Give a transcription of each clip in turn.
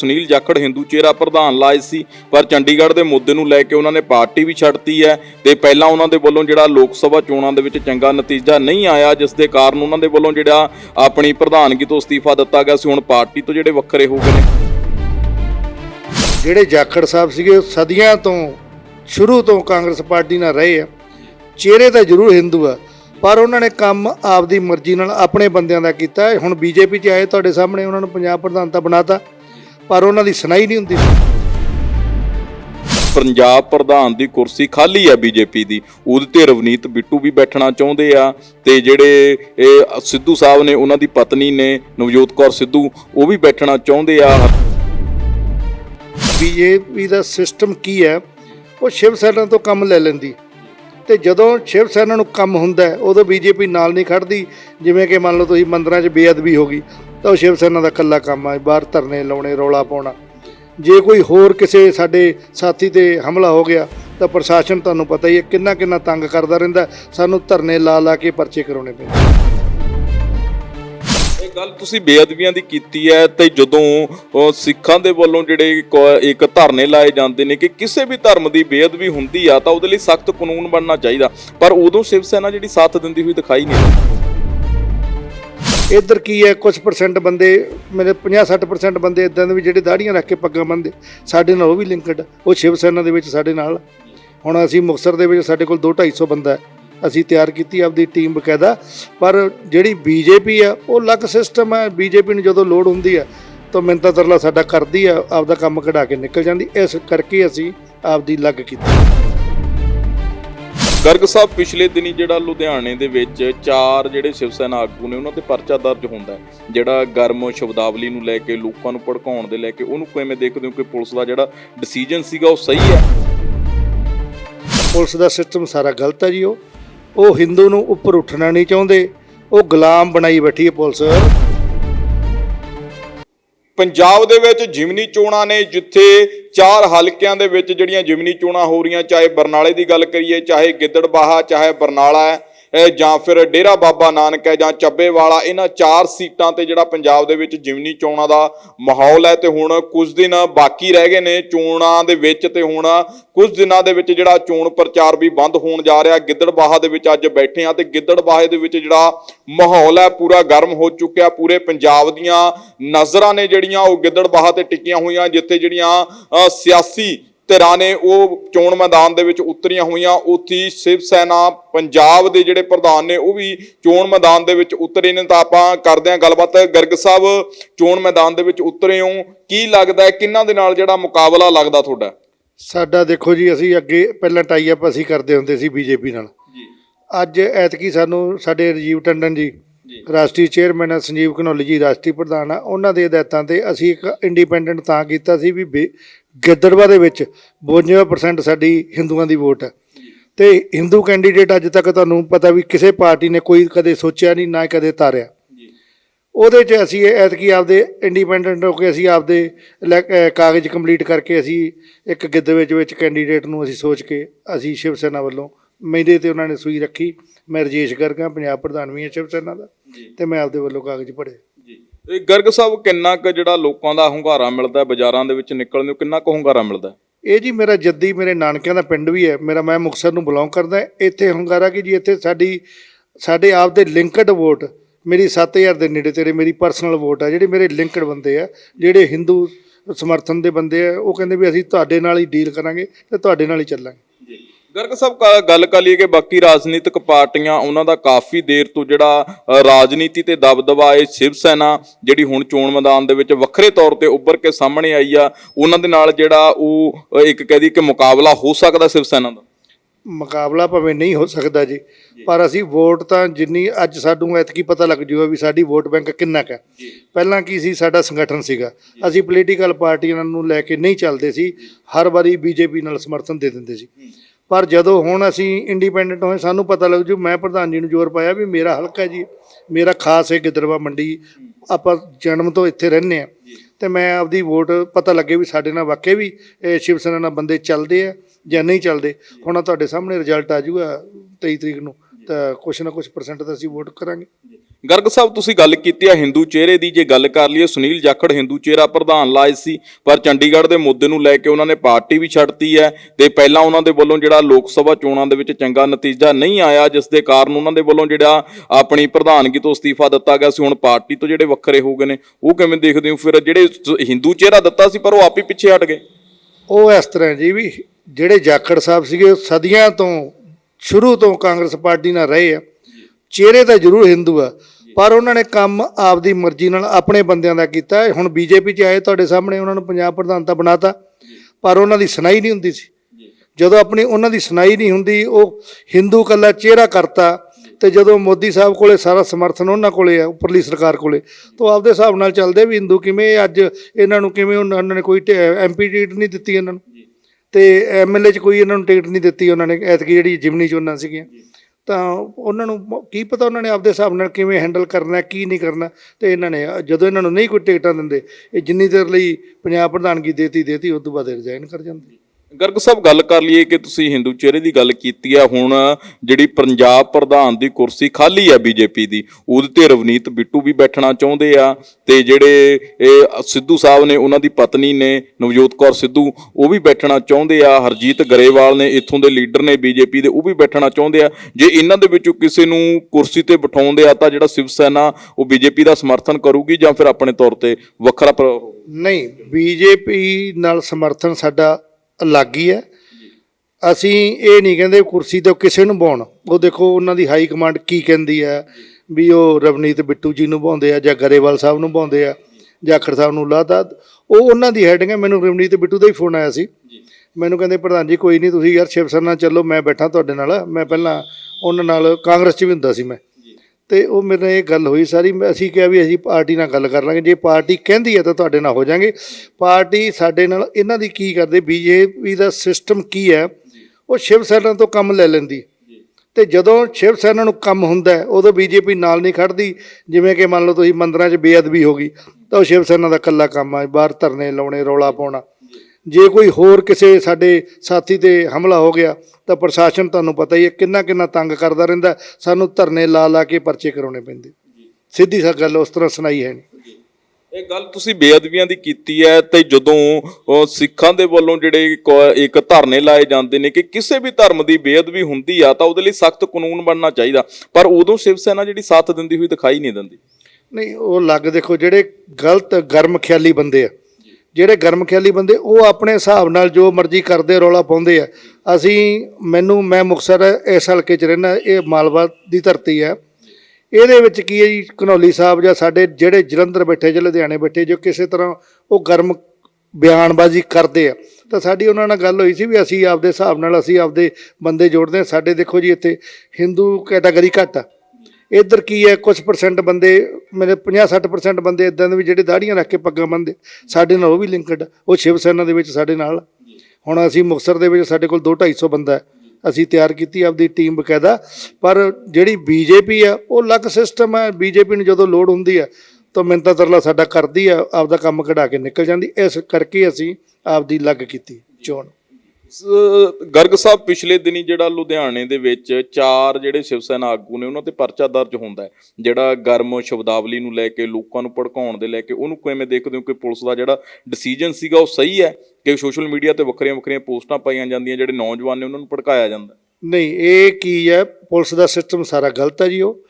ਸੁਨੀਲ ਜਾਖੜ ਹਿੰਦੂ ਚਿਹਰਾ ਪ੍ਰਧਾਨ ਲਾਏ ਸੀ, ਪਰ ਚੰਡੀਗੜ੍ਹ ਦੇ ਮੁੱਦੇ ਨੂੰ ਲੈ ਕੇ ਉਹਨਾਂ ਨੇ ਪਾਰਟੀ ਵੀ ਛੱਡਤੀ ਹੈ ਤੇ ਪਹਿਲਾਂ ਉਹਨਾਂ ਦੇ ਵੱਲੋਂ ਜਿਹੜਾ ਲੋਕ ਸਭਾ ਚੋਣਾਂ ਦੇ ਵਿੱਚ ਚੰਗਾ ਨਤੀਜਾ ਨਹੀਂ ਆਇਆ, ਜਿਸ ਦੇ ਕਾਰਨ ਉਹਨਾਂ ਦੇ ਵੱਲੋਂ ਜਿਹੜਾ ਆਪਣੀ ਪ੍ਰਧਾਨਗੀ ਤੋਂ ਅਸਤੀਫਾ ਦਿੱਤਾ ਗਿਆ ਸੀ, ਹੁਣ ਪਾਰਟੀ ਤੋਂ ਜਿਹੜੇ ਵੱਖਰੇ ਹੋ ਗਏ ਨੇ। ਜਿਹੜੇ ਜਾਖੜ ਸਾਹਿਬ ਸੀਗੇ, ਉਹ ਸਦੀਆਂ ਤੋਂ, ਸ਼ੁਰੂ ਤੋਂ ਕਾਂਗਰਸ ਪਾਰਟੀ ਨਾਲ ਰਹੇ ਆ। ਚਿਹਰੇ ਤਾਂ ਜ਼ਰੂਰ ਹਿੰਦੂ ਆ, ਪਰ ਉਹਨਾਂ ਨੇ ਕੰਮ ਆਪਦੀ ਮਰਜ਼ੀ ਨਾਲ ਆਪਣੇ ਬੰਦਿਆਂ ਦਾ ਕੀਤਾ। ਹੁਣ ਬੀਜੇਪੀ 'ਚ ਆਏ, ਤੁਹਾਡੇ ਸਾਹਮਣੇ ਉਹਨਾਂ ਨੂੰ ਪੰਜਾਬ ਪ੍ਰਧਾਨ ਤਾਂ ਬਣਾਤਾ। ਪਰ ਉਹਨਾਂ ਦੀ ਸੁਣਾਈ ਨਹੀਂ ਹੁੰਦੀ ਪੰਜਾਬ ਪ੍ਰਧਾਨ ਦੀ ਕੁਰਸੀ ਖਾਲੀ ਹੈ ਬੀਜੇਪੀ ਦੀ। ਉਹਦੇ ਤੇ ਰਵਨੀਤ ਬਿੱਟੂ ਵੀ ਬੈਠਣਾ ਚਾਹੁੰਦੇ ਆ ਤੇ ਜਿਹੜੇ ਇਹ ਸਿੱਧੂ ਸਾਹਿਬ ਨੇ ਉਹਨਾਂ ਦੀ ਪਤਨੀ ਨੇ ਨਵਜੋਤ ਕੌਰ ਸਿੱਧੂ ਉਹ ਵੀ ਬੈਠਣਾ ਚਾਹੁੰਦੇ ਆ। ਬੀਜੇਪੀ ਦਾ ਸਿਸਟਮ ਕੀ ਹੈ? ਉਹ ਸ਼ਿਵ ਸੈਨਾ ਤੋਂ ਕੰਮ ਲੈ ਲੈਂਦੀ। ਤੇ ਜਦੋਂ ਸ਼ਿਵ ਸੈਨਾ ਨੂੰ ਕੰਮ ਹੁੰਦਾ ਉਦੋਂ ਬੀਜੇਪੀ ਨਾਲ ਨਹੀਂ ਖੜਦੀ। ਜਿਵੇਂ ਕਿ ਮੰਨ ਲਓ ਤੁਸੀਂ ਮੰਦਰਾਂ 'ਚ ਬੇਅਦਬੀ ਹੋ ਗਈ। ਤਾਂ ਉਹ ਸ਼ਿਵ ਸੈਨਾ ਦਾ ਇਕੱਲਾ ਕੰਮ ਆ ਬਾਹਰ ਧਰਨੇ ਲਾਉਣੇ ਰੌਲਾ ਪਾਉਣਾ। ਜੇ ਕੋਈ ਹੋਰ ਕਿਸੇ ਸਾਡੇ ਸਾਥੀ ਤੇ ਹਮਲਾ ਹੋ ਗਿਆ ਤਾਂ ਪ੍ਰਸ਼ਾਸਨ ਤੁਹਾਨੂੰ ਪਤਾ ਹੀ ਹੈ ਕਿੰਨਾ ਕਿੰਨਾ ਤੰਗ ਕਰਦਾ ਰਹਿੰਦਾ ਸਾਨੂੰ ਧਰਨੇ ਲਾ ਲਾ ਕੇ ਪਰਚੇ ਕਰਾਉਣੇ ਪੈਂਦੇ ਇਹ ਗੱਲ ਤੁਸੀਂ ਬੇਅਦਬੀਆਂ ਦੀ ਕੀਤੀ ਹੈ ਤੇ ਜਦੋਂ ਅਹ, ਸਿੱਖਾਂ ਦੇ ਵੱਲੋਂ ਜਿਹੜੇ ਕ- ਇੱਕ ਧਰਨੇ ਲਾਏ ਜਾਂਦੇ ਨੇ ਕਿ ਕਿਸੇ ਵੀ ਧਰਮ ਦੀ ਬੇਅਦਬੀ ਹੁੰਦੀ ਆ ਤਾਂ ਉਹਦੇ ਲਈ ਸਖਤ ਕਾਨੂੰਨ ਬਣਨਾ ਚਾਹੀਦਾ। ਪਰ ਉਦੋਂ ਸ਼ਿਵ ਸੈਨਾ ਜਿਹੜੀ ਸਾਥ ਦਿੰਦੀ ਹੋਈ ਦਿਖਾਈ ਨਹੀਂ ਇੱਧਰ ਕੀ ਹੈ ਕੁਝ ਪਰਸੈਂਟ ਬੰਦੇ, ਮੇਰੇ 50-60% ਬੰਦੇ ਇਦਾਂ ਦੇ ਵੀ ਜਿਹੜੇ ਦਾੜੀਆਂ ਰੱਖ ਕੇ ਪੱਗਾਂ ਬੰਨਦੇ ਸਾਡੇ ਨਾਲ ਉਹ ਵੀ ਲਿੰਕਡ ਉਹ ਸ਼ਿਵ ਸੈਨਾ ਦੇ ਵਿੱਚ ਸਾਡੇ ਨਾਲ ਹੁਣ ਅਸੀਂ ਮੁਕਤਸਰ ਦੇ ਵਿੱਚ ਸਾਡੇ ਕੋਲ 2-250 ਬੰਦਾ ਹੈ, ਅਸੀਂ ਤਿਆਰ ਕੀਤੀ ਆਪਦੀ ਟੀਮ ਬਕਾਇਦਾ, ਪਰ ਜਿਹੜੀ ਬੀਜੇਪੀ ਆ, ਉਹ ਅਲੱਗ ਸਿਸਟਮ ਹੈ ਬੀਜੇਪੀ ਨੂੰ ਜਦੋਂ ਲੋੜ ਹੁੰਦੀ ਹੈ ਤਾਂ ਮਿੰਤਾ ਤਰਲਾ ਸਾਡਾ ਕਰਦੀ ਆ, ਆਪਦਾ ਕੰਮ ਕਢਾ ਕੇ ਨਿਕਲ ਜਾਂਦੀ, ਇਸ ਕਰਕੇ ਅਸੀਂ ਆਪਦੀ ਲੱਗ ਕੀਤੀ। ਗਰਗ ਸਾਹਿਬ, ਪਿਛਲੇ ਦਿਨੀ ਜਿਹੜਾ ਲੁਧਿਆਣੇ ਦੇ ਵਿੱਚ ਚਾਰ ਜਿਹੜੇ ਸ਼ਿਵ ਸੈਨਾ ਆਗੂ ਨੇ, ਉਹਨਾਂ ਤੇ ਪਰਚਾ ਦਰਜ ਹੁੰਦਾ ਹੈ। ਜਿਹੜਾ ਗਰਮ ਸ਼ਬਦਾਵਲੀ ਨੂੰ ਲੈ ਕੇ, ਲੋਕਾਂ ਨੂੰ ਭੜਕਾਉਣ ਦੇ ਲੈ ਕੇ, ਉਹਨੂੰ ਕਿਵੇਂ ਦੇਖਦੇ ਹੋ ਕਿ ਪੁਲਿਸ ਦਾ ਜਿਹੜਾ ਡਿਸੀਜਨ ਸੀਗਾ, ਉਹ ਸਹੀ ਹੈ? ਪੁਲਿਸ ਦਾ ਸਿਸਟਮ ਸਾਰਾ ਗਲਤ ਹੈ ਜੀ ਉਹ। ਉਹ ਹਿੰਦੂ ਨੂੰ ਉੱਪਰ ਉੱਠਣਾ ਨਹੀਂ ਚਾਹੁੰਦੇ। ਉਹ ਗੁਲਾਮ ਬਣਾਈ ਬੈਠੀ ਹੈ ਪੁਲਿਸ। ਪੰਜਾਬ ਦੇ ਵਿੱਚ ਜਿਮਨੀ ਚੋਣਾਂ ਨੇ, ਜਿੱਥੇ ਚਾਰ ਹਲਕਿਆਂ ਦੇ ਵਿੱਚ ਜਿਹੜੀਆਂ ਜਿਮਨੀ ਚੋਣਾਂ ਹੋ ਰਹੀਆਂ, ਚਾਹੇ ਬਰਨਾਲੇ ਦੀ ਗੱਲ ਕਰੀਏ, ਚਾਹੇ ਗਿੱਦੜਬਾਹਾ, ਚਾਹੇ ਬਰਨਾਲਾ ਹੈ ਜਾਂ ਫਿਰ ਡੇਰਾ ਬਾਬਾ ਨਾਨਕ ਹੈ ਜਾਂ ਚੱਬੇ ਵਾਲਾ, ਇਹਨਾਂ ਚਾਰ ਸੀਟਾਂ ਤੇ ਜਿਹੜਾ ਪੰਜਾਬ ਦੇ ਵਿੱਚ ਜਿਮਨੀ ਚੋਣਾਂ ਦਾ ਮਾਹੌਲ ਹੈ ਤੇ ਹੁਣ ਕੁਝ ਦਿਨ ਬਾਕੀ ਰਹਿ ਗਏ ਨੇ ਚੋਣਾਂ ਦੇ ਵਿੱਚ ਤੇ ਹੁਣ ਕੁਝ ਦਿਨਾਂ ਦੇ ਵਿੱਚ ਜਿਹੜਾ ਚੋਣ ਪ੍ਰਚਾਰ ਵੀ ਬੰਦ ਹੋਣ ਜਾ ਰਿਹਾ। ਗਿੱਦੜਬਾਹਾ ਦੇ ਵਿੱਚ ਅੱਜ ਬੈਠੇ ਆ ਤੇ ਗਿੱਦੜਬਾਹੇ ਦੇ ਵਿੱਚ ਜਿਹੜਾ ਮਾਹੌਲ ਹੈ ਪੂਰਾ ਗਰਮ ਹੋ ਚੁੱਕਿਆ। ਪੂਰੇ ਪੰਜਾਬ ਦੀਆਂ ਨਜ਼ਰਾਂ ਨੇ ਜਿਹੜੀਆਂ ਉਹ ਗਿੱਦੜਬਾਹਾ ਤੇ ਟਿਕੀਆਂ ਹੋਈਆਂ, ਜਿੱਥੇ ਜਿਹੜੀਆਂ ਸਿਆਸੀ ਧਿਰਾਂ ਨੇ ਉਹ ਚੋਣ ਮੈਦਾਨ ਦੇ ਵਿੱਚ ਉਤਰੀਆਂ ਹੋਈਆਂ। ਉੱਥੇ ਹੀ ਸ਼ਿਵ ਸੈਨਾ ਪੰਜਾਬ ਦੇ ਜਿਹੜੇ ਪ੍ਰਧਾਨ ਨੇ ਉਹ ਵੀ ਚੋਣ ਮੈਦਾਨ ਦੇ ਵਿੱਚ ਉਤਰੇ ਨੇ। ਤਾਂ ਆਪਾਂ ਕਰਦੇ ਹਾਂ ਗੱਲਬਾਤ। ਗਰਗ ਸਾਹਿਬ ਚੋਣ ਮੈਦਾਨ ਦੇ ਵਿੱਚ ਉਤਰੇ ਹੋ। ਕੀ ਲੱਗਦਾ ਹੈ ਕਿੰਨਾਂ ਦੇ ਨਾਲ ਜਿਹੜਾ ਮੁਕਾਬਲਾ ਲੱਗਦਾ ਤੁਹਾਡਾ? ਸਾਡਾ ਦੇਖੋ ਜੀ ਅਸੀਂ ਅੱਗੇ ਪਹਿਲਾਂ ਟਾਈ ਅਪ ਅਸੀਂ ਕਰਦੇ ਹੁੰਦੇ ਸੀ ਬੀਜੇਪੀ ਨਾਲ। ਜੀ। ਅੱਜ ਐਤਕੀ ਸਾਨੂੰ ਸਾਡੇ ਰਾਜੀਵ ਟੰਡਨ ਜੀ ਰਾਸ਼ਟਰੀ ਚੇਅਰਮੈਨ ਆ, ਸੰਜੀਵ ਘਨੌਲੀ ਜੀ ਰਾਸ਼ਟਰੀ ਪ੍ਰਧਾਨ ਆ ਉਹਨਾਂ ਦੇ ਹਦਾਇਤਾਂ ਤੇ ਅਸੀਂ ਇੱਕ ਇੰਡੀਪੈਂਡੈਂਟ ਤਾਂ ਕੀਤਾ ਸੀ ਵੀ ਗਿੱਦੜਵਾ ਦੇ ਵਿੱਚ 52% ਸਾਡੀ ਹਿੰਦੂਆਂ ਦੀ ਵੋਟ ਹੈ। ਤੇ ਹਿੰਦੂ ਕੈਂਡੀਡੇਟ ਅੱਜ ਤੱਕ ਤੁਹਾਨੂੰ ਪਤਾ ਵੀ ਕਿਸੇ ਪਾਰਟੀ ਨੇ ਕੋਈ ਕਦੇ ਸੋਚਿਆ ਨਹੀਂ ਨਾ ਕਦੇ ਤਾਰਿਆ। ਉਹਦੇ 'ਚ ਅਸੀਂ ਐਤਕੀ ਆਪਦੇ ਇੰਡੀਪੈਂਡੈਂਟ ਹੋ ਕੇ ਅਸੀਂ ਆਪਦੇ ਕਾਗਜ਼ ਕੰਪਲੀਟ ਕਰਕੇ ਅਸੀਂ ਇੱਕ ਗਿੱਦ ਵਿੱਚ ਵਿੱਚ ਕੈਂਡੀਡੇਟ ਨੂੰ ਅਸੀਂ ਸੋਚ ਕੇ ਅਸੀਂ ਸ਼ਿਵ ਸੈਨਾ ਵੱਲੋਂ ਮੇਰੇ ਤੇ ਉਹਨਾਂ ਨੇ ਸੂਈ ਰੱਖੀ। ਮੈਂ ਰਜੇਸ਼ ਗਰਗ ਪੰਜਾਬ ਪ੍ਰਧਾਨ ਵੀ ਹਾਂ ਸ਼ਿਵ ਸੈਨਾ ਦਾ। ਤੇ ਮੈਂ ਆਪਦੇ ਵੱਲੋਂ ਕਾਗਜ਼ ਭਰੇ ਇਹ ਗਰਗ ਸਾਹਿਬ, ਕਿੰਨਾ ਕੁ ਜਿਹੜਾ ਲੋਕਾਂ ਦਾ ਹੁੰਗਾਰਾ ਮਿਲਦਾ ਹੈ, ਬਾਜ਼ਾਰਾਂ ਦੇ ਵਿੱਚ ਨਿਕਲਣ ਨੂੰ ਕਿੰਨਾ ਕੁ ਹੁੰਗਾਰਾ ਮਿਲਦਾ ਹੈ? ਇਹ ਜੀ ਮੇਰਾ ਜੱਦੀ, ਮੇਰੇ ਨਾਨਕਿਆਂ ਦਾ ਪਿੰਡ ਵੀ ਹੈ, ਮੇਰਾ ਮੈਂ ਮੁਕਤਸਰ ਨੂੰ ਬਿਲੋਂਗ ਕਰਦਾ ਇੱਥੇ ਹੰਗਾਰਾ ਕਿ ਜੀ, ਇੱਥੇ ਸਾਡੀ, ਸਾਡੇ ਆਪ ਦੇ ਲਿੰਕਡ ਵੋਟ, ਮੇਰੀ 7000 ਦੇ ਨੇੜੇ ਤੇੜੇ ਮੇਰੀ ਪਰਸਨਲ ਵੋਟ ਆ, ਜਿਹੜੇ ਮੇਰੇ ਲਿੰਕਡ ਬੰਦੇ ਆ, ਜਿਹੜੇ ਹਿੰਦੂ ਸਮਰਥਨ ਦੇ ਬੰਦੇ ਆ, ਉਹ ਕਹਿੰਦੇ ਵੀ ਅਸੀਂ ਤੁਹਾਡੇ ਨਾਲ ਹੀ ਡੀਲ ਕਰਾਂਗੇ ਤੇ ਤੁਹਾਡੇ ਨਾਲ ਹੀ ਚੱਲਾਂਗੇ ਗਰਗ ਸਾਹਿਬ ਗੱਲ ਕਰ ਲਈਏ ਕਿ ਬਾਕੀ ਰਾਜਨੀਤਿਕ ਪਾਰਟੀਆਂ ਉਹਨਾਂ ਦਾ ਕਾਫੀ ਦੇਰ ਤੋਂ ਜਿਹੜਾ ਰਾਜਨੀਤੀ ਤੇ ਦਬਦਬਾ ਹੈ ਸ਼ਿਵ ਸੈਨਾ ਜਿਹੜੀ ਹੁਣ ਚੋਣ ਮੈਦਾਨ ਦੇ ਵਿੱਚ ਵੱਖਰੇ ਤੌਰ ਤੇ ਉੱਭਰ ਕੇ ਸਾਹਮਣੇ ਆਈ ਆ ਉਹਨਾਂ ਦੇ ਨਾਲ ਜਿਹੜਾ ਉਹ ਇੱਕ ਕਹਦੀ ਕਿ ਮੁਕਾਬਲਾ ਹੋ ਸਕਦਾ ਸ਼ਿਵ ਸੈਨਾ ਦਾ? ਮੁਕਾਬਲਾ ਭਾਵੇਂ ਨਹੀਂ ਹੋ ਸਕਦਾ ਜੀ ਪਰ ਅਸੀਂ ਵੋਟ ਤਾਂ ਜਿੰਨੀ ਅੱਜ ਸਾਨੂੰ ਐਤਕੀ ਪਤਾ ਲੱਗ ਜੂਗਾ ਵੀ ਸਾਡੀ ਵੋਟ ਬੈਂਕ ਕਿੰਨਾ ਕੁ ਹੈ। ਪਹਿਲਾਂ ਕੀ ਸੀ ਸਾਡਾ ਸੰਗਠਨ ਸੀਗਾ। ਅਸੀਂ ਪੋਲੀਟੀਕਲ ਪਾਰਟੀਆਂ ਨੂੰ ਲੈ ਕੇ ਨਹੀਂ ਚੱਲਦੇ ਸੀ ਹਰ ਵਾਰੀ ਬੀਜੇਪੀ ਨਾਲ ਸਮਰਥਨ ਦੇ ਦਿੰਦੇ ਸੀ। ਪਰ ਜਦੋਂ ਹੁਣ ਅਸੀਂ ਇੰਡੀਪੈਂਡੈਂਟ ਹੋਏ ਸਾਨੂੰ ਪਤਾ ਲੱਗ ਜੂ ਮੈਂ ਪ੍ਰਧਾਨ ਜੀ ਨੂੰ ਜ਼ੋਰ ਪਾਇਆ ਵੀ ਮੇਰਾ ਹਲਕਾ ਜੀ ਮੇਰਾ ਖਾਸ ਹੈ ਗਿੱਦੜਵਾ ਮੰਡੀ ਆਪਾਂ ਜਨਮ ਤੋਂ ਇੱਥੇ ਰਹਿੰਦੇ ਆ ਤੇ ਮੈਂ ਆਪਦੀ ਵੋਟ ਪਤਾ ਲੱਗੇ ਵੀ ਸਾਡੇ ਨਾਲ ਵਾਕਈ ਵੀ ਇਹ ਸ਼ਿਵ ਸੈਨਾ ਨਾਲ ਬੰਦੇ ਚੱਲਦੇ ਆ ਜਾਂ ਨਹੀਂ ਚੱਲਦੇ। ਹੁਣ ਤੁਹਾਡੇ ਸਾਹਮਣੇ ਰਿਜ਼ਲਟ ਆ ਜਾਊਗਾ 23 ਤਰੀਕ ਨੂੰ ਤਾਂ ਕੁਛ ਨਾ ਕੁਛ ਪਰਸੈਂਟ ਤਾਂ ਅਸੀਂ ਵੋਟ ਕਰਾਂਗੇ। ਗਰਗ ਸਾਹਿਬ, ਤੁਸੀਂ ਗੱਲ ਕੀਤੀ ਆ ਹਿੰਦੂ ਚਿਹਰੇ ਦੀ, ਜੇ ਗੱਲ ਕਰ ਲਈਏ, ਸੁਨੀਲ ਜਾਖੜ ਹਿੰਦੂ ਚਿਹਰਾ ਪ੍ਰਧਾਨ ਲਾਇ ਸੀ, ਪਰ ਚੰਡੀਗੜ੍ਹ ਦੇ ਮੁੱਦੇ ਨੂੰ ਲੈ ਕੇ ਉਹਨਾਂ ਨੇ ਪਾਰਟੀ ਵੀ ਛੱਡਤੀ ਹੈ ਤੇ ਪਹਿਲਾਂ ਉਹਨਾਂ ਦੇ ਵੱਲੋਂ ਜਿਹੜਾ ਲੋਕ ਸਭਾ ਚੋਣਾਂ ਦੇ ਵਿੱਚ ਚੰਗਾ ਨਤੀਜਾ ਨਹੀਂ ਆਇਆ, ਜਿਸ ਦੇ ਕਾਰਨ ਉਹਨਾਂ ਦੇ ਵੱਲੋਂ ਜਿਹੜਾ ਆਪਣੀ ਪ੍ਰਧਾਨਗੀ ਤੋਂ ਅਸਤੀਫਾ ਦਿੱਤਾ ਗਿਆ ਸੀ, ਹੁਣ ਪਾਰਟੀ ਤੋਂ ਜਿਹੜੇ ਵੱਖਰੇ ਹੋ ਗਏ ਨੇ, ਉਹ ਕਿਵੇਂ ਦੇਖਦੇ ਹੋ? ਫਿਰ ਜਿਹੜੇ ਹਿੰਦੂ ਚਿਹਰਾ ਦਿੱਤਾ ਸੀ, ਪਰ ਉਹ ਆਪ ਹੀ ਪਿੱਛੇ ਹਟ ਗਏ। ਉਹ ਇਸ ਤਰ੍ਹਾਂ ਜੀ ਵੀ ਜਿਹੜੇ ਜਾਖੜ ਸਾਹਿਬ ਸੀਗੇ ਉਹ ਸਦੀਆਂ ਤੋਂ, ਸ਼ੁਰੂ ਤੋਂ ਕਾਂਗਰਸ ਪਾਰਟੀ ਨਾਲ ਰਹੇ ਆ ਚਿਹਰੇ ਤਾਂ ਜ਼ਰੂਰ ਹਿੰਦੂ ਆ ਪਰ ਉਹਨਾਂ ਨੇ ਕੰਮ ਆਪਦੀ ਮਰਜ਼ੀ ਨਾਲ ਆਪਣੇ ਬੰਦਿਆਂ ਦਾ ਕੀਤਾ। ਹੁਣ ਬੀਜੇਪੀ 'ਚ ਆਏ ਤੁਹਾਡੇ ਸਾਹਮਣੇ ਉਹਨਾਂ ਨੂੰ ਪੰਜਾਬ ਪ੍ਰਧਾਨ ਤਾਂ ਬਣਾਤਾ ਪਰ ਉਹਨਾਂ ਦੀ ਸੁਣਾਈ ਨਹੀਂ ਹੁੰਦੀ ਸੀ। ਜਦੋਂ ਆਪਣੀ ਉਹਨਾਂ ਦੀ ਸੁਣਾਈ ਨਹੀਂ ਹੁੰਦੀ ਉਹ ਹਿੰਦੂ ਕੱਲਾ ਚਿਹਰਾ ਕਰਤਾ ਤੇ ਜਦੋਂ ਮੋਦੀ ਸਾਹਿਬ ਕੋਲੇ ਸਾਰਾ ਸਮਰਥਨ ਉਹਨਾਂ ਕੋਲੇ ਆ ਉੱਪਰਲੀ ਸਰਕਾਰ ਕੋਲੇ ਤਾਂ ਆਪਦੇ ਹਿਸਾਬ ਨਾਲ ਚੱਲਦੇ ਵੀ ਹਿੰਦੂ ਕਿਵੇਂ ਅੱਜ ਇਹਨਾਂ ਨੂੰ ਕਿਵੇਂ ਉਹਨਾਂ ਨੇ ਕੋਈ ਐਮਪੀ ਟਿਕਟ ਨਹੀਂ ਦਿੱਤੀ ਇਹਨਾਂ ਨੂੰ। ਤੇ ਐਮਐਲਏ 'ਚ ਕੋਈ ਇਹਨਾਂ ਨੂੰ ਟਿਕਟ ਨਹੀਂ ਦਿੱਤੀ ਉਹਨਾਂ ਨੇ ਐਤਕੀ ਜਿਹੜੀ ਜਿਮਨੀ ਚੋਣਾਂ ਸੀਗੀਆਂ। ਤਾਂ ਉਹਨਾਂ ਨੂੰ ਕੀ ਪਤਾ ਉਹਨਾਂ ਨੇ ਆਪਦੇ ਹਿਸਾਬ ਨਾਲ ਕਿਵੇਂ ਹੈਂਡਲ ਕਰਨਾ, ਕੀ ਨਹੀਂ ਕਰਨਾ, ਤੇ ਇਹਨਾਂ ਨੇ, ਜਦੋਂ ਇਹਨਾਂ ਨੂੰ ਨਹੀਂ ਕੋਈ ਟਿਕਟਾਂ ਦਿੰਦੇ, ਇਹ ਜਿੰਨੀ ਦੇਰ ਲਈ ਪੰਜਾਬ ਪ੍ਰਧਾਨਗੀ ਦੇਤੀ ਦੇਤੀ ਉਸ ਤੋਂ ਬਾਅਦ ਰਿਜ਼ਾਈਨ ਕਰ ਜਾਂਦੇ। ਗਰਗ ਸਾਹਿਬ, ਗੱਲ ਕਰ ਲਈਏ ਕਿ ਤੁਸੀਂ ਹਿੰਦੂ ਚਿਹਰੇ ਦੀ ਗੱਲ ਕੀਤੀ ਆ, ਹੁਣ ਜਿਹੜੀ ਪੰਜਾਬ ਪ੍ਰਧਾਨ ਦੀ ਕੁਰਸੀ ਖਾਲੀ ਆ ਬੀਜੇਪੀ ਦੀ, ਉਹਦੇ ਤੇ ਰਵਨੀਤ ਬਿੱਟੂ ਵੀ ਬੈਠਣਾ ਚਾਹੁੰਦੇ ਆ ਤੇ ਜਿਹੜੇ ਇਹ ਸਿੱਧੂ ਸਾਹਿਬ ਨੇ, ਉਹਨਾਂ ਦੀ ਪਤਨੀ ਨੇ, ਨਵਜੋਤ ਕੌਰ ਸਿੱਧੂ, ਉਹ ਵੀ ਬੈਠਣਾ ਚਾਹੁੰਦੇ ਆ, ਹਰਜੀਤ ਗਰੇਵਾਲ ਨੇ, ਇੱਥੋਂ ਦੇ ਲੀਡਰ ਨੇ ਬੀਜੇਪੀ ਦੇ, ਉਹ ਵੀ ਬੈਠਣਾ ਚਾਹੁੰਦੇ ਆ। ਜੇ ਇਹਨਾਂ ਦੇ ਵਿੱਚੋਂ ਕਿਸੇ ਨੂੰ ਕੁਰਸੀ ਤੇ ਬਿਠਾਉਂਦੇ ਆ, ਤਾਂ ਜਿਹੜਾ ਸ਼ਿਵ ਸੈਨਾ, ਉਹ ਬੀਜੇਪੀ ਦਾ ਸਮਰਥਨ ਕਰੂਗੀ ਜਾਂ ਫਿਰ ਆਪਣੇ ਤੌਰ ਤੇ ਵੱਖਰਾ ਪ੍ਰ- ਨਹੀਂ, ਬੀਜੇਪੀ ਨਾਲ ਸਮਰਥਨ ਸਾਡਾ ਅਲੱਗ ਹੀ ਹੈ। ਅਸੀਂ ਇਹ ਨਹੀਂ ਕਹਿੰਦੇ ਕੁਰਸੀ ਤੇ ਕਿਸੇ ਨੂੰ ਪਾਉਣ ਉਹ ਦੇਖੋ, ਉਹਨਾਂ ਦੀ ਹਾਈ ਕਮਾਂਡ ਕੀ ਕਹਿੰਦੀ ਹੈ ਵੀ ਉਹ ਰਵਨੀਤ ਬਿੱਟੂ ਜੀ ਨੂੰ ਪਾਉਂਦੇ ਆ ਜਾਂ ਗਰੇਵਾਲ ਸਾਹਿਬ ਨੂੰ ਪਾਉਂਦੇ ਆ ਜਾਖੜ ਸਾਹਿਬ ਨੂੰ ਲਾਦਾ ਉਹ ਉਹਨਾਂ ਦੀ ਹੈਡਿੰਗ ਹੈ। ਮੈਨੂੰ ਰਵਨੀਤ ਬਿੱਟੂ ਦਾ ਹੀ ਫੋਨ ਆਇਆ ਸੀ। ਮੈਨੂੰ ਕਹਿੰਦੇ, ਪ੍ਰਧਾਨ ਜੀ, ਕੋਈ ਨਹੀਂ, ਤੁਸੀਂ ਯਾਰ ਸ਼ਿਵ ਸੈਨਾ ਚੱਲੋ, ਮੈਂ ਬੈਠਾ ਤੁਹਾਡੇ ਨਾਲ। ਮੈਂ ਪਹਿਲਾਂ ਉਹਨਾਂ ਨਾਲ ਕਾਂਗਰਸ 'ਚ ਵੀ ਹੁੰਦਾ ਸੀ ਮੈਂ। ਤੇ ਉਹ ਮੇਰੇ ਨਾਲ ਇਹ ਗੱਲ ਹੋਈ ਸਾਰੀ। ਮੈਂ- ਅਸੀਂ ਕਿਹਾ ਵੀ ਅਸੀਂ ਪਾਰਟੀ ਨਾਲ ਗੱਲ ਕਰ ਲਾਂਗੇ। ਜੇ ਪਾਰਟੀ ਕਹਿੰਦੀ ਹੈ ਤਾਂ ਤੁਹਾਡੇ ਨਾਲ ਹੋ ਜਾਾਂਗੇ। ਪਾਰਟੀ ਸਾਡੇ ਨਾਲ ਇਹਨਾਂ ਦੀ ਕੀ ਕਰਦੇ? ਬੀਜੇਪੀ ਦਾ ਸਿਸਟਮ ਕੀ ਹੈ? ਉਹ ਸ਼ਿਵ ਸੈਨਾ ਤੋਂ ਕੰਮ ਲੈ ਲੈਂਦੀ। ਤੇ ਜਦੋਂ ਸ਼ਿਵ ਸੈਨਾ ਨੂੰ ਕੰਮ ਹੁੰਦਾ ਹੈ, ਉਦੋਂ ਬੀਜੇਪੀ ਨਾਲ ਨਹੀਂ ਖੜਦੀ। ਜਿਵੇਂ ਕਿ ਮੰਨ ਲਓ ਤੁਸੀਂ ਮੰਦਰਾਂ 'ਚ ਬੇਅਦਬੀ ਹੋ ਗਈ ਤਾਂ ਉਹ ਸ਼ਿਵ ਸੈਨਾ ਦਾ ਇਕੱਲਾ ਕੰਮ ਆ ਬਾਹਰ ਧਰਨੇ ਲਾਉਣੇ ਰੌਲਾ ਪਾਉਣਾ। ਜੇ ਕੋਈ ਹੋਰ ਕਿਸੇ ਸਾਡੇ ਸਾਥੀ ਤੇ ਹਮਲਾ ਹੋ ਗਿਆ ਤਾਂ ਪ੍ਰਸ਼ਾਸਨ ਤੁਹਾਨੂੰ ਪਤਾ ਹੀ ਹੈ ਕਿੰਨਾ ਕਿੰਨਾ ਤੰਗ ਕਰਦਾ ਰਹਿੰਦਾ ਸਾਨੂੰ ਧਰਨੇ ਲਾ ਲਾ ਕੇ ਪਰਚੇ ਕਰਾਉਣੇ ਪੈਂਦੇ। ਸਿੱਧੀ ਸਾ ਗੱਲ ਉਸ ਤਰ੍ਹਾਂ ਸੁਣਾਈ ਹੈ ਨਹੀਂ। ਇਹ ਗੱਲ ਤੁਸੀਂ ਬੇਅਦਬੀਆਂ ਦੀ ਕੀਤੀ ਹੈ ਤੇ ਜਦੋਂ ਸਿੱਖਾਂ ਦੇ ਵੱਲੋਂ ਜਿਹੜੇ ਇੱਕ ਧਰਨੇ ਲਾਏ ਜਾਂਦੇ ਨੇ ਕਿ ਕਿਸੇ ਵੀ ਧਰਮ ਦੀ ਬੇਅਦਬੀ ਹੁੰਦੀ ਆ ਤਾਂ ਉਹਦੇ ਲਈ ਸਖਤ ਕਾਨੂੰਨ ਬਣਨਾ ਚਾਹੀਦਾ। ਪਰ ਉਦੋਂ ਸ਼ਿਵ ਸੈਨਾ ਜਿਹੜੀ ਸਾਥ ਦਿੰਦੀ ਹੋਈ ਦਿਖਾਈ ਨਹੀਂ ਦਿੰਦੀ। ਨਹੀਂ ਉਹ ਲੱਗ ਦੇਖੋ ਜਿਹੜੇ ਗਲਤ ਗਰਮ ਖਿਆਲੀ ਬੰਦੇ ਆ ਜਿਹੜੇ ਗਰਮ ਖਿਆਲੀ ਬੰਦੇ, ਉਹ ਆਪਣੇ ਹਿਸਾਬ ਨਾਲ ਜੋ ਮਰਜ਼ੀ ਕਰਦੇ ਰੌਲਾ ਪਾਉਂਦੇ ਆ। ਅਸੀਂ, ਮੈਨੂੰ, ਮੈਂ ਮੁਕਤਸਰ ਇਸ ਹਲਕੇ 'ਚ ਰਹਿਣਾ ਇਹ ਮਾਲਵਾ ਦੀ ਧਰਤੀ ਆ। ਇਹਦੇ ਵਿੱਚ ਕੀ ਹੈ ਜੀ, ਘਨੌਲੀ ਸਾਹਿਬ ਜਾਂ ਸਾਡੇ ਜਿਹੜੇ ਜਲੰਧਰ ਬੈਠੇ ਜਾਂ ਲੁਧਿਆਣੇ ਬੈਠੇ, ਜੋ ਕਿਸੇ ਤਰ੍ਹਾਂ ਉਹ ਗਰਮ ਬਿਆਨਬਾਜ਼ੀ ਕਰਦੇ ਆ। ਤਾਂ ਸਾਡੀ ਉਹਨਾਂ ਨਾਲ ਗੱਲ ਹੋਈ ਸੀ ਵੀ ਅਸੀਂ ਆਪਦੇ ਹਿਸਾਬ ਨਾਲ ਅਸੀਂ ਆਪਦੇ ਬੰਦੇ ਜੋੜਦੇ ਹਾਂ ਸਾਡੇ ਦੇਖੋ ਜੀ ਇੱਥੇ ਹਿੰਦੂ ਕੈਟਾਗਰੀ ਘੱਟ ਆ। ਇੱਧਰ ਕੀ ਹੈ ਕੁਝ ਪਰਸੈਂਟ ਬੰਦੇ, ਮੇਰੇ 50-60% ਬੰਦੇ ਇਦਾਂ ਦੇ ਵੀ ਜਿਹੜੇ ਦਾੜੀਆਂ ਰੱਖ ਕੇ ਪੱਗਾਂ ਬੰਨਦੇ ਸਾਡੇ ਨਾਲ ਉਹ ਵੀ ਲਿੰਕਡ ਉਹ ਸ਼ਿਵ ਸੈਨਾ ਦੇ ਵਿੱਚ ਸਾਡੇ ਨਾਲ ਹੁਣ ਅਸੀਂ ਮੁਕਤਸਰ ਦੇ ਵਿੱਚ ਸਾਡੇ ਕੋਲ 2-250 ਬੰਦਾ ਹੈ, ਅਸੀਂ ਤਿਆਰ ਕੀਤੀ ਆਪਦੀ ਟੀਮ ਬਕਾਇਦਾ, ਪਰ ਜਿਹੜੀ ਬੀਜੇਪੀ ਆ, ਉਹ ਅਲੱਗ ਸਿਸਟਮ ਹੈ ਬੀਜੇਪੀ ਨੂੰ ਜਦੋਂ ਲੋੜ ਹੁੰਦੀ ਆ, ਤਾਂ ਮਿੰਤਾ ਤਰਲਾ ਸਾਡਾ ਕਰਦੀ ਆ, ਆਪਦਾ ਕੰਮ ਕਢਾ ਕੇ ਨਿਕਲ ਜਾਂਦੀ, ਇਸ ਕਰਕੇ ਅਸੀਂ ਆਪਦੀ ਲੱਗ ਕੀਤੀ, ਚੋਣ। ਗਰਗ ਸਾਹਿਬ, ਪਿਛਲੇ ਦਿਨੀ ਜਿਹੜਾ ਲੁਧਿਆਣੇ ਦੇ ਵਿੱਚ ਚਾਰ ਜਿਹੜੇ ਸ਼ਿਵ ਸੈਨਾ ਆਗੂ ਨੇ, ਉਹਨਾਂ ਤੇ ਪਰਚਾ ਦਰਜ ਹੁੰਦਾ ਹੈ। ਜਿਹੜਾ ਗਰਮ ਸ਼ਬਦਾਵਲੀ ਨੂੰ ਲੈ ਕੇ, ਲੋਕਾਂ ਨੂੰ ਭੜਕਾਉਣ ਦੇ ਲੈ ਕੇ, ਉਹਨੂੰ ਕਿਵੇਂ ਦੇਖਦੇ ਹੋ ਕਿ ਪੁਲਿਸ ਦਾ ਜਿਹੜਾ ਡਿਸੀਜਨ ਸੀਗਾ, ਉਹ ਸਹੀ ਹੈ ਕਿ ਸੋਸ਼ਲ ਮੀਡੀਆ ਤੇ ਵੱਖਰੀਆਂ ਵੱਖਰੀਆਂ ਪੋਸਟਾਂ ਪਾਈਆਂ ਜਾਂਦੀਆਂ, ਜਿਹੜੇ ਨੌਜਵਾਨ ਨੇ, ਉਹਨਾਂ ਨੂੰ ਭੜਕਾਇਆ ਜਾਂਦਾ ਨਹੀਂ, ਇਹ ਕੀ ਹੈ? ਪੁਲਿਸ ਦਾ ਸਿਸਟਮ ਸਾਰਾ ਗਲਤ ਹੈ ਜੀ ਉਹ।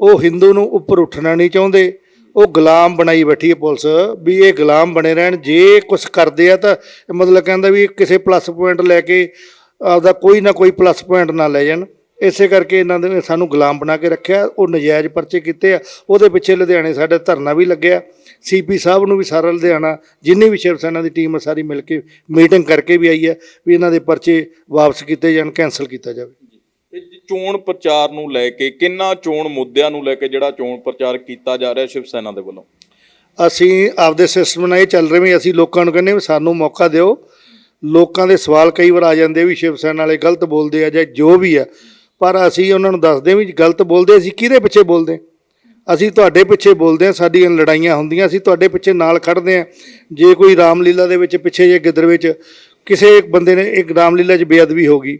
ਉਹ ਹਿੰਦੂ ਨੂੰ ਉੱਪਰ ਉੱਠਣਾ ਨਹੀਂ ਚਾਹੁੰਦੇ। ਉਹ ਗੁਲਾਮ ਬਣਾਈ ਬੈਠੀ ਹੈ ਪੁਲਿਸ, ਵੀ ਇਹ ਗੁਲਾਮ ਬਣੇ ਰਹਿਣ, ਜੇ ਕੁਝ ਕਰਦੇ ਆ ਤਾਂ ਮਤਲਬ ਕਹਿੰਦਾ ਵੀ ਕਿਸੇ ਪਲੱਸ ਪੁਆਇੰਟ ਲੈ ਕੇ ਆਪਦਾ ਕੋਈ ਨਾ ਕੋਈ ਪਲੱਸ ਪੁਆਇੰਟ ਨਾ ਲੈ ਜਾਣ। ਇਸੇ ਕਰਕੇ ਇਹਨਾਂ ਨੇ ਸਾਨੂੰ ਗੁਲਾਮ ਬਣਾ ਕੇ ਰੱਖਿਆ, ਉਹ ਨਜਾਇਜ਼ ਪਰਚੇ ਕੀਤੇ ਆ। ਉਹਦੇ ਪਿੱਛੇ ਲੁਧਿਆਣੇ ਸਾਡੇ ਧਰਨਾ ਵੀ ਲੱਗਿਆ। ਸੀਪੀ ਸਾਹਿਬ ਨੂੰ ਵੀ ਸਾਰਾ ਲੁਧਿਆਣਾ, ਜਿੰਨੀ ਵੀ ਸ਼ਿਵ ਸੈਨਾ ਦੀ ਟੀਮ ਹੈ ਸਾਰੀ ਮਿਲ ਕੇ ਮੀਟਿੰਗ ਕਰਕੇ ਵੀ ਆਈ ਹੈ, ਵੀ ਇਹਨਾਂ ਦੇ ਪਰਚੇ ਵਾਪਸ ਕੀਤੇ ਜਾਣ ਕੈਨਸਲ ਕੀਤਾ ਜਾਵੇ। ਚੋਣ ਪ੍ਰਚਾਰ ਨੂੰ ਲੈ ਕੇ ਕਿੰਨਾ ਚੋਣ ਮੁੱਦਿਆਂ ਨੂੰ ਲੈ ਕੇ ਜਿਹੜਾ ਚੋਣ ਪ੍ਰਚਾਰ ਕੀਤਾ ਜਾ ਰਿਹਾ ਸ਼ਿਵ ਸੈਨਾ ਦੇ ਵੱਲੋਂ? ਅਸੀਂ ਆਪਦੇ ਸਿਸਟਮ ਨਾਲ ਇਹ ਚੱਲ ਰਹੇ ਵੀ ਅਸੀਂ ਲੋਕਾਂ ਨੂੰ ਕਹਿੰਦੇ ਵੀ ਸਾਨੂੰ ਮੌਕਾ ਦਿਓ। ਲੋਕਾਂ ਦੇ ਸਵਾਲ ਕਈ ਵਾਰ ਆ ਜਾਂਦੇ ਵੀ ਸ਼ਿਵ ਸੈਨਾ ਵਾਲੇ ਗਲਤ ਬੋਲਦੇ ਆ ਜਾਂ ਜੋ ਵੀ ਆ, ਪਰ ਅਸੀਂ ਉਹਨਾਂ ਨੂੰ ਦੱਸਦੇ ਵੀ ਗਲਤ ਬੋਲਦੇ ਅਸੀਂ ਕਿਹਦੇ ਪਿੱਛੇ ਬੋਲਦੇ ਅਸੀਂ ਤੁਹਾਡੇ ਪਿੱਛੇ ਬੋਲਦੇ ਆ, ਸਾਡੀਆਂ ਲੜਾਈਆਂ ਹੁੰਦੀਆਂ, ਅਸੀਂ ਤੁਹਾਡੇ ਪਿੱਛੇ ਨਾਲ ਖੜਦੇ ਆ। ਜੇ ਕੋਈ ਰਾਮਲੀਲਾ ਦੇ ਵਿੱਚ ਪਿੱਛੇ ਜੇ ਗਿੱਦੜ ਵਿੱਚ ਕਿਸੇ ਇੱਕ ਬੰਦੇ ਨੇ, ਇੱਕ ਰਾਮਲੀਲਾ 'ਚ ਬੇਅਦਬੀ ਹੋ ਗਈ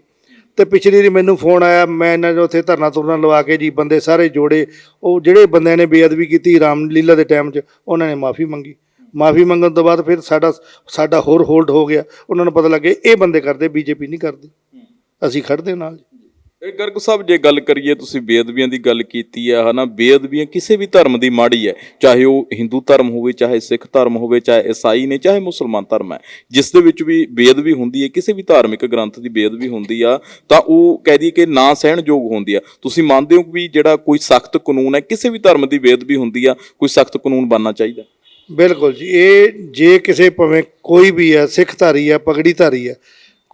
ਤੇ ਪਿਛਲੀ ਵਾਰੀ ਮੈਨੂੰ ਫੋਨ ਆਇਆ ਮੈਂ ਇਹਨਾਂ ਦੇ ਉੱਥੇ ਧਰਨਾ ਤੁਰਨਾ ਲਵਾ ਕੇ ਜੀ ਬੰਦੇ ਸਾਰੇ ਜੋੜੇ ਉਹ ਜਿਹੜੇ ਬੰਦਿਆਂ ਨੇ ਬੇਅਦਬੀ ਕੀਤੀ ਰਾਮਲੀਲਾ ਦੇ ਟਾਈਮ 'ਚ ਉਹਨਾਂ ਨੇ ਮਾਫੀ ਮੰਗੀ। ਮਾਫੀ ਮੰਗਣ ਤੋਂ ਬਾਅਦ ਫਿਰ ਸਾਡਾ ਸਾਡਾ ਹੋਰ ਹੋਲਡ ਹੋ ਗਿਆ। ਉਹਨਾਂ ਨੂੰ ਪਤਾ ਲੱਗੇ ਇਹ ਬੰਦੇ ਕਰਦੇ ਬੀਜੇਪੀ ਨਹੀਂ ਕਰਦੀ। ਅਸੀਂ ਖੜਦੇ ਨਾਲ ਇਹ ਗਰਗ ਸਾਹਿਬ, ਜੇ ਗੱਲ ਕਰੀਏ ਤੁਸੀਂ ਬੇਅਦਬੀਆਂ ਦੀ ਗੱਲ ਕੀਤੀ ਹੈ, ਹਨਾ, ਬੇਅਦਬੀਆਂ ਕਿਸੇ ਵੀ ਧਰਮ ਦੀ ਮਾੜੀ ਹੈ, ਚਾਹੇ ਉਹ ਹਿੰਦੂ ਧਰਮ ਹੋਵੇ, ਚਾਹੇ ਸਿੱਖ ਧਰਮ ਹੋਵੇ, ਚਾਹੇ ਈਸਾਈ ਨੇ, ਚਾਹੇ ਮੁਸਲਮਾਨ ਧਰਮ ਹੈ, ਜਿਸ ਦੇ ਵਿੱਚ ਵੀ ਬੇਅਦਬੀ ਹੁੰਦੀ ਹੈ, ਕਿਸੇ ਵੀ ਧਾਰਮਿਕ ਗ੍ਰੰਥ ਦੀ ਬੇਅਦਬੀ ਹੁੰਦੀ ਆ, ਤਾਂ ਉਹ ਕਹਿ ਦਈਏ ਕਿ ਨਾ ਸਹਿਣਯੋਗ ਹੁੰਦੀ ਆ। ਤੁਸੀਂ ਮੰਨਦੇ ਹੋ ਵੀ ਜਿਹੜਾ ਕੋਈ ਸਖਤ ਕਾਨੂੰਨ ਹੈ, ਕਿਸੇ ਵੀ ਧਰਮ ਦੀ ਬੇਅਦਬੀ ਹੁੰਦੀ ਆ, ਕੋਈ ਸਖਤ ਕਾਨੂੰਨ ਬਣਨਾ ਚਾਹੀਦਾ? ਬਿਲਕੁਲ ਜੀ, ਇਹ ਜੇ ਕਿਸੇ ਭਾਵੇਂ ਕੋਈ ਵੀ ਹੈ ਸਿੱਖ ਧਾਰੀ ਹੈ ਪਗੜੀ ਧਾਰੀ ਹੈ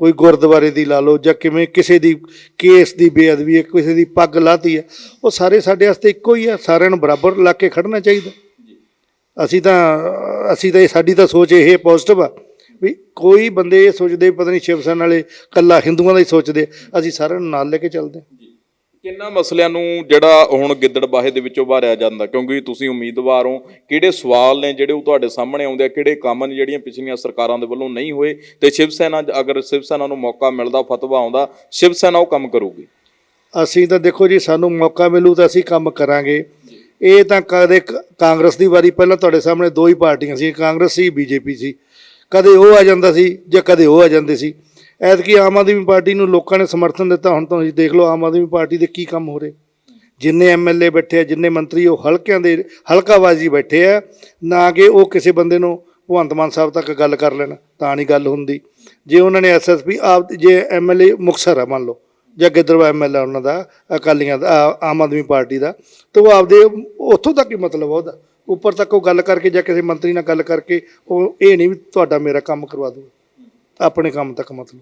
ਕੋਈ ਗੁਰਦੁਆਰੇ ਦੀ ਲਾ ਲਓ ਜਾਂ ਕਿਵੇਂ ਕਿਸੇ ਦੀ ਕੇਸ ਦੀ ਬੇਅਦਬੀ ਹੈ ਕਿਸੇ ਦੀ ਪੱਗ ਲਾਤੀ ਹੈ ਉਹ ਸਾਰੇ ਸਾਡੇ ਵਾਸਤੇ ਇੱਕੋ ਹੀ ਹੈ ਸਾਰਿਆਂ ਨੂੰ ਬਰਾਬਰ ਲਾ ਕੇ ਖੜਨਾ ਚਾਹੀਦਾ। ਅਸੀਂ ਤਾਂ ਅਸੀਂ ਤਾਂ ਸਾਡੀ ਤਾਂ ਸੋਚ ਇਹ ਪੋਜ਼ਿਟਿਵ ਆ ਵੀ ਕੋਈ ਬੰਦੇ ਇਹ ਸੋਚਦੇ ਪਤਾ ਨਹੀਂ ਸ਼ਿਵ ਸੈਨਾ ਵਾਲੇ ਕੱਲਾ ਹਿੰਦੂਆਂ ਦਾ ਹੀ ਸੋਚਦੇ ਅਸੀਂ ਸਾਰਿਆਂ ਨੂੰ ਨਾਲ ਲੈ ਕੇ ਚੱਲਦੇ ਕਿੰਨਾ ਮਸਲਿਆਂ ਨੂੰ ਜਿਹੜਾ ਹੁਣ ਗਿੱਦੜਬਾਹੇ ਦੇ ਵਿੱਚੋਂ ਉਭਾਰਿਆ ਜਾਂਦਾ? ਕਿਉਂਕਿ ਤੁਸੀਂ ਉਮੀਦਵਾਰ ਹੋ, ਕਿਹੜੇ ਸਵਾਲ ਨੇ ਜਿਹੜੇ ਉਹ ਤੁਹਾਡੇ ਸਾਹਮਣੇ ਆਉਂਦੇ ਆ? ਕਿਹੜੇ ਕੰਮ ਨੇ ਜਿਹੜੀਆਂ ਪਿਛਲੀਆਂ ਸਰਕਾਰਾਂ ਦੇ ਵੱਲੋਂ ਨਹੀਂ ਹੋਏ? ਤੇ ਸ਼ਿਵ ਸੈਨਾ, ਅਗਰ ਸ਼ਿਵ ਸੈਨਾ ਨੂੰ ਮੌਕਾ ਮਿਲਦਾ, ਫਤਵਾ ਆਉਂਦਾ, ਸ਼ਿਵ ਸੈਨਾ ਉਹ ਕੰਮ ਕਰੂਗੀ? ਅਸੀਂ ਤਾਂ ਦੇਖੋ ਜੀ, ਸਾਨੂੰ ਮੌਕਾ ਮਿਲੂ ਤਾਂ ਅਸੀਂ ਕੰਮ ਕਰਾਂਗੇ। ਇਹ ਤਾਂ ਕਦੇ ਕ- ਕਾਂਗਰਸ ਦੀ ਵਾਰੀ ਪਹਿਲਾਂ ਤੁਹਾਡੇ ਸਾਹਮਣੇ ਦੋ ਹੀ ਪਾਰਟੀਆਂ ਸੀ, ਕਾਂਗਰਸ ਸੀ, ਬੀਜੇਪੀ ਸੀ। ਕਦੇ ਉਹ ਆ ਜਾਂਦਾ ਸੀ ਜਾਂ ਕਦੇ ਉਹ ਆ ਜਾਂਦੇ ਸੀ। ਐਤਕੀ ਆਮ ਆਦਮੀ ਪਾਰਟੀ ਨੂੰ ਲੋਕਾਂ ਨੇ ਸਮਰਥਨ ਦਿੱਤਾ, ਹੁਣ ਤੁਸੀਂ ਦੇਖ ਲਓ ਆਮ ਆਦਮੀ ਪਾਰਟੀ ਦੇ ਕੀ ਕੰਮ ਹੋ ਰਹੇ। ਜਿੰਨੇ ਐਮਐਲਏ ਬੈਠੇ ਆ, ਜਿੰਨੇ ਮੰਤਰੀ, ਉਹ ਹਲਕਿਆਂ ਦੇ, ਹਲਕਾਬਾਜ਼ੀ ਬੈਠੇ ਆ, ਨਾ ਕਿ ਉਹ ਕਿਸੇ ਬੰਦੇ ਨੂੰ ਭਗਵੰਤ ਮਾਨ ਸਾਹਿਬ ਤੱਕ ਗੱਲ ਕਰ ਲੈਣ, ਤਾਂ ਨਹੀਂ ਗੱਲ ਹੁੰਦੀ। ਜੇ ਉਹਨਾਂ ਨੇ ਐਸਐਸਪੀ ਆਪ ਜੇ ਐਮਐਲਏ ਮੁਕਸਰ ਆ, ਮੰਨ ਲਓ, ਜਾਂ ਗਿੱਦੜਵਾ ਐਮਐਲਏ ਉਹਨਾਂ ਦਾ, ਅਕਾਲੀਆਂ ਦਾ ਆਮ ਆਦਮੀ ਪਾਰਟੀ ਦਾ, ਤੇ ਉਹ ਆਪਦੇ ਉੱਥੋਂ ਤੱਕ ਹੀ ਮਤਲਬ ਉਹਦਾ। ਉੱਪਰ ਤੱਕ ਉਹ ਗੱਲ ਕਰਕੇ ਜਾਂ ਕਿਸੇ ਮੰਤਰੀ ਨਾਲ ਗੱਲ ਕਰਕੇ ਉਹ ਇਹ ਨਹੀਂ ਵੀ ਤੁਹਾਡਾ ਮੇਰਾ ਕੰਮ ਕਰਵਾ ਦੂਗਾ ਆਪਣੇ ਕੰਮ ਤੱਕ ਮਤਲਬ।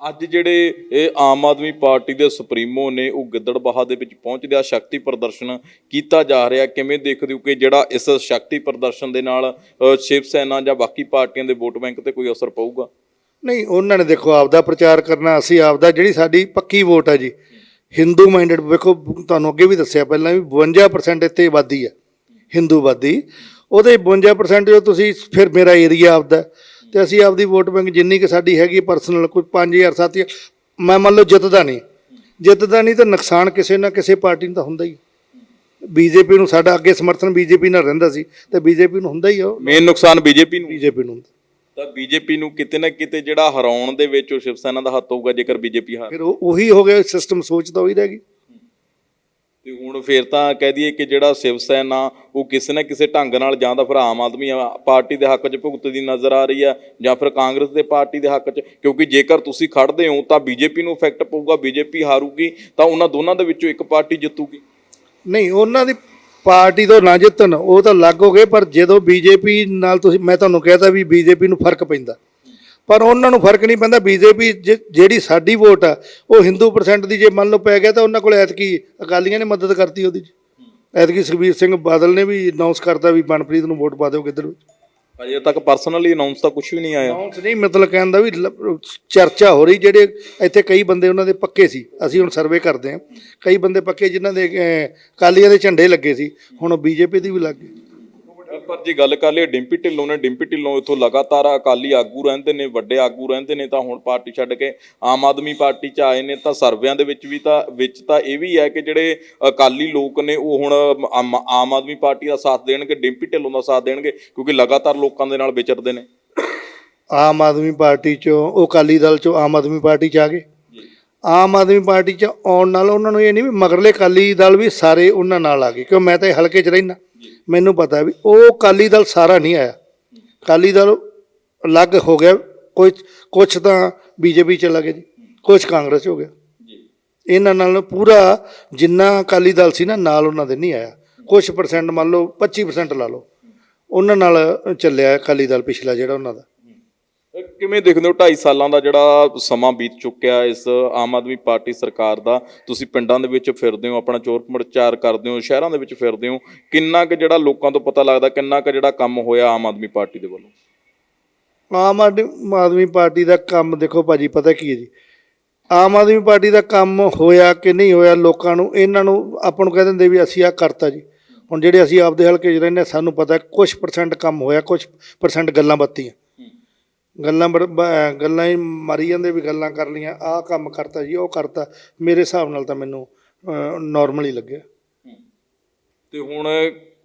ਅੱਜ ਜਿਹੜੇ ਇਹ ਆਮ ਆਦਮੀ ਪਾਰਟੀ ਦੇ ਸੁਪਰੀਮੋ ਨੇ ਉਹ ਗਿੱਦੜਬਾਹਾ ਦੇ ਵਿੱਚ ਪਹੁੰਚਦੇ ਆ ਸ਼ਕਤੀ ਪ੍ਰਦਰਸ਼ਨ ਕੀਤਾ ਜਾ ਰਿਹਾ। ਕਿਵੇਂ ਦੇਖਦੇ ਹੋ ਕਿ ਜਿਹੜਾ ਇਸ ਸ਼ਕਤੀ ਪ੍ਰਦਰਸ਼ਨ ਦੇ ਨਾਲ ਸ਼ਿਵ ਸੈਨਾ ਜਾਂ ਬਾਕੀ ਪਾਰਟੀਆਂ ਦੇ ਵੋਟ ਬੈਂਕ ਤੇ ਕੋਈ ਅਸਰ ਪਊਗਾ? ਨਹੀਂ ਉਹਨਾਂ ਨੇ ਦੇਖੋ ਆਪਦਾ ਪ੍ਰਚਾਰ ਕਰਨਾ ਅਸੀਂ ਆਪਦਾ ਜਿਹੜੀ ਸਾਡੀ ਪੱਕੀ ਵੋਟ ਹੈ ਜੀ ਹਿੰਦੂ ਮਾਈਂਡਡ ਵੇਖੋ ਤੁਹਾਨੂੰ ਅੱਗੇ ਵੀ ਦੱਸਿਆ ਪਹਿਲਾਂ ਵੀ 52% ਇੱਥੇ ਆਬਾਦੀ ਹੈ ਹਿੰਦੂ ਆਬਾਦੀ ਉਹਦੇ 52% ਜੋ ਤੁਸੀਂ ਫਿਰ ਮੇਰਾ ਏਰੀਆ ਆਪਦਾ ਤੇ ਅਸੀਂ ਆਪਦੀ ਵੋਟ ਬੈਂਕ ਜਿੰਨੀ ਕਿ ਸਾਡੀ ਹੈਗੀ ਪਰਸਨਲ ਕੋਈ 5000 7000 ਮੈਂ ਮੰਨ ਲਓ ਜਿੱਤਦਾ ਨਹੀਂ। ਜਿੱਤਦਾ ਨਹੀਂ ਤਾਂ ਨੁਕਸਾਨ ਕਿਸੇ ਨਾ ਕਿਸੇ ਪਾਰਟੀ ਨੂੰ ਤਾਂ ਹੁੰਦਾ ਹੀ ਬੀਜੇਪੀ ਨੂੰ ਸਾਡਾ ਅੱਗੇ ਸਮਰਥਨ ਬੀਜੇਪੀ ਨਾਲ ਰਹਿੰਦਾ ਸੀ ਤੇ ਬੀਜੇਪੀ ਨੂੰ ਹੁੰਦਾ ਹੀ ਆ ਮੇਨ ਨੁਕਸਾਨ ਬੀਜੇਪੀ ਨੂੰ। ਬੀਜੇਪੀ ਨੂੰ ਹੁੰਦਾ। ਤਾਂ ਬੀਜੇਪੀ ਨੂੰ ਕਿਤੇ ਨਾ ਕਿਤੇ ਜਿਹੜਾ ਹਰਾਉਣ ਦੇ ਵਿੱਚ ਉਹ ਸ਼ਿਵ ਸੈਨਾ ਦਾ ਹੱਥ ਹੋਊਗਾ ਜੇਕਰ ਬੀਜੇਪੀ ਹਾਰ ਫਿਰ ਉਹ ਉਹੀ ਹੋ ਗਿਆ ਸਿਸਟਮ ਸੋਚਦਾ ਉਹੀ ਰਹਿ ਗਈ। ਤੇ ਹੁਣ ਫੇਰ ਤਾਂ ਕਹਿ ਦਈਏ ਕਿ ਜਿਹੜਾ ਸ਼ਿਵ ਸੈਨਾ, ਉਹ ਕਿਸੇ ਨਾ ਕਿਸੇ ਢੰਗ ਨਾਲ ਜਾਂ ਤਾਂ ਫਿਰ ਆਮ ਆਦਮੀ ਪਾਰਟੀ ਦੇ ਹੱਕ 'ਚ ਭੁਗਤਦੀ ਨਜ਼ਰ ਆ ਰਹੀ ਆ, ਜਾਂ ਫਿਰ ਕਾਂਗਰਸ ਦੇ ਪਾਰਟੀ ਦੇ ਹੱਕ 'ਚ, ਕਿਉਂਕਿ ਜੇਕਰ ਤੁਸੀਂ ਖੜਦੇ ਹੋ ਤਾਂ ਬੀਜੇਪੀ ਨੂੰ ਇਫੈਕਟ ਪਊਗਾ, ਬੀਜੇਪੀ ਹਾਰੂਗੀ, ਤਾਂ ਉਹਨਾਂ ਦੋਨਾਂ ਦੇ ਵਿੱਚੋਂ ਇੱਕ ਪਾਰਟੀ ਜਿੱਤੂਗੀ। ਨਹੀਂ, ਉਹਨਾਂ ਦੀ ਪਾਰਟੀ ਤੋਂ ਨਾ ਜਿੱਤਣ, ਉਹ ਤਾਂ ਲੱਗ ਹੋ ਗਏ, ਪਰ ਜਦੋਂ ਬੀਜੇਪੀ ਨਾਲ ਤੁਸੀਂ, ਮੈਂ ਤੁਹਾਨੂੰ ਕਹਿਤਾ ਵੀ ਬੀਜੇਪੀ ਨੂੰ ਫ਼ਰਕ ਪੈਂਦਾ। ਪਰ ਉਹਨਾਂ ਨੂੰ ਫ਼ਰਕ ਨਹੀਂ ਪੈਂਦਾ ਬੀਜੇਪੀ ਜਿਹੜੀ ਸਾਡੀ ਵੋਟ ਆ ਉਹ ਹਿੰਦੂ ਪਰਸੈਂਟ ਦੀ ਜੇ ਮੰਨ ਲਓ ਪੈ ਗਿਆ ਤਾਂ ਉਹਨਾਂ ਕੋਲ ਐਤਕੀ ਅਕਾਲੀਆਂ ਨੇ ਮਦਦ ਕਰਤੀ ਉਹਦੀ। ਐਤਕੀ ਸੁਖਬੀਰ ਸਿੰਘ ਬਾਦਲ ਨੇ ਵੀ ਅਨਾਉਂਸ ਕਰਤਾ ਵੀ ਮਨਪ੍ਰੀਤ ਨੂੰ ਵੋਟ ਪਾ ਦਿਓ ਕਿੱਧਰ ਵਿੱਚ ਅਜੇ ਤੱਕ ਪਰਸਨਲੀ ਅਨਾਉਂਸ ਤਾਂ ਕੁਝ ਵੀ ਨਹੀਂ ਆਇਆ। ਅਨਾਉਂਸ ਨਹੀਂ ਮਤਲਬ ਕਹਿਣ ਦਾ ਵੀ ਚਰਚਾ ਹੋ ਰਹੀ ਜਿਹੜੇ ਇੱਥੇ ਕਈ ਬੰਦੇ ਉਹਨਾਂ ਦੇ ਪੱਕੇ ਸੀ। ਅਸੀਂ ਹੁਣ ਸਰਵੇ ਕਰਦੇ ਹਾਂ। ਕਈ ਬੰਦੇ ਪੱਕੇ ਜਿਨ੍ਹਾਂ ਦੇ ਅਹ, ਅਕਾਲੀਆਂ ਦੇ ਝੰਡੇ ਲੱਗੇ ਸੀ। ਹੁਣ ਬੀਜੇਪੀ ਦੀ ਵੀ ਲੱਗ ਗਈ। ਪਰ ਜੇ ਗੱਲ ਕਰ ਲਈਏ ਡਿੰਪੀ ਢਿੱਲੋਂ ਨੇ ਡਿੰਪੀ ਢਿੱਲੋਂ ਇਥੋਂ ਲਗਾਤਾਰ ਅਕਾਲੀ ਆਗੂ ਰਹਿੰਦੇ ਨੇ ਵੱਡੇ ਆਗੂ ਰਹਿੰਦੇ ਨੇ ਤਾਂ ਹੁਣ ਪਾਰਟੀ ਛੱਡ ਕੇ ਆਮ ਆਦਮੀ ਪਾਰਟੀ 'ਚ ਆਏ ਨੇ ਤਾਂ ਸਰਵਿਆਂ ਦੇ ਵਿੱਚ ਵੀ ਤਾਂ ਵਿੱਚ ਤਾਂ ਇਹ ਵੀ ਹੈ ਕਿ ਜਿਹੜੇ ਅਕਾਲੀ ਲੋਕ ਨੇ ਉਹ ਹੁਣ ਆਮ ਆਦਮੀ ਪਾਰਟੀ ਦਾ ਸਾਥ ਦੇਣਗੇ ਡਿੰਪੀ ਢਿੱਲੋਂ ਦਾ ਸਾਥ ਦੇਣਗੇ ਕਿਉਂਕਿ ਲਗਾਤਾਰ ਲੋਕਾਂ ਦੇ ਨਾਲ ਵਿਚਰਦੇ ਨੇ। ਆਮ ਆਦਮੀ ਪਾਰਟੀ ਚੋਂ ਉਹ ਅਕਾਲੀ ਦਲ ਚੋਂ ਆਮ ਆਦਮੀ ਪਾਰਟੀ ਚ ਆ ਗਏ। ਆਮ ਆਦਮੀ ਪਾਰਟੀ ਚ ਆਉਣ ਨਾਲ ਉਹਨਾਂ ਨੂੰ ਇਹ ਨਹੀਂ ਵੀ ਮਗਰਲੇ ਅਕਾਲੀ ਦਲ ਵੀ ਸਾਰੇ ਉਹਨਾਂ ਨਾਲ ਆ ਗਏ ਕਿਉਂ ਮੈਂ ਤਾਂ ਹਲਕੇ ਚ ਰਹਿਣਾ ਮੈਨੂੰ ਪਤਾ ਵੀ ਉਹ ਅਕਾਲੀ ਦਲ ਸਾਰਾ ਨਹੀਂ ਆਇਆ। ਅਕਾਲੀ ਦਲ ਅਲੱਗ ਹੋ ਗਿਆ। ਕੋਈ ਕੁਛ ਤਾਂ ਬੀਜੇਪੀ ਚ ਲੱਗੇ ਜੀ ਕੁਛ ਕਾਂਗਰਸ ਹੋ ਗਿਆ। ਇਹਨਾਂ ਨਾਲ ਪੂਰਾ ਜਿੰਨਾ ਅਕਾਲੀ ਦਲ ਸੀ ਨਾ ਨਾਲ ਉਹਨਾਂ ਦੇ ਨਹੀਂ ਆਇਆ। ਕੁਛ ਪਰਸੈਂਟ ਮੰਨ ਲਓ 25% ਲਾ ਲਓ। ਉਹਨਾਂ ਨਾਲ ਚੱਲਿਆ ਅਕਾਲੀ ਦਲ ਪਿਛਲਾ ਜਿਹੜਾ ਉਹਨਾਂ ਦਾ। ਕਿਵੇਂ ਦੇਖਦੇ ਹੋ 2.5 ਸਾਲਾਂ ਦਾ ਜਿਹੜਾ ਸਮਾਂ ਬੀਤ ਚੁੱਕਿਆ ਇਸ ਆਮ ਆਦਮੀ ਪਾਰਟੀ ਸਰਕਾਰ ਦਾ? ਤੁਸੀਂ ਪਿੰਡਾਂ ਦੇ ਵਿੱਚ ਫਿਰਦੇ ਹੋ ਆਪਣਾ ਚੋਰ ਪ੍ਰਚਾਰ ਕਰਦੇ ਹੋ ਸ਼ਹਿਰਾਂ ਦੇ ਵਿੱਚ ਫਿਰਦੇ ਹੋ। ਕਿੰਨਾ ਕੁ ਜਿਹੜਾ ਲੋਕਾਂ ਤੋਂ ਪਤਾ ਲੱਗਦਾ ਕਿੰਨਾ ਕੁ ਜਿਹੜਾ ਕੰਮ ਹੋਇਆ ਆਮ ਆਦਮੀ ਪਾਰਟੀ ਦੇ ਵੱਲੋਂ? ਆਮ ਆਦਮੀ ਆਦਮੀ ਪਾਰਟੀ ਦਾ ਕੰਮ ਦੇਖੋ ਭਾਜੀ ਪਤਾ ਕੀ ਹੈ ਜੀ? ਆਮ ਆਦਮੀ ਪਾਰਟੀ ਦਾ ਕੰਮ ਹੋਇਆ ਕਿ ਨਹੀਂ ਹੋਇਆ ਲੋਕਾਂ ਨੂੰ ਇਹਨਾਂ ਨੂੰ ਆਪਾਂ ਨੂੰ ਕਹਿ ਦਿੰਦੇ ਵੀ ਅਸੀਂ ਆ ਕਰਤਾ ਜੀ। ਹੁਣ ਜਿਹੜੇ ਅਸੀਂ ਆਪਦੇ ਹਲਕੇ 'ਚ ਰਹਿੰਦੇ ਹਾਂ, ਸਾਨੂੰ ਪਤਾ ਕੁਝ ਪਰਸੈਂਟ ਕੰਮ ਹੋਇਆ ਕੁਝ ਪਰਸੈਂਟ ਗੱਲਾਂ ਬੱਤੀਆਂ। ਗੱਲਾਂ ਬੜ- ਬ- ਗੱਲਾਂ ਹੀ ਮਾਰੀ ਜਾਂਦੇ ਵੀ ਗੱਲਾਂ ਕਰ ਲੀਆਂ ਆਹ ਕੰਮ ਕਰਤਾ ਜੀ ਉਹ ਕਰਤਾ। ਮੇਰੇ ਹਿਸਾਬ ਨਾਲ ਤਾਂ ਮੈਨੂੰ ਨਾਰਮਲ ਹੀ ਲੱਗਿਆ। ਤੇ ਹੁਣ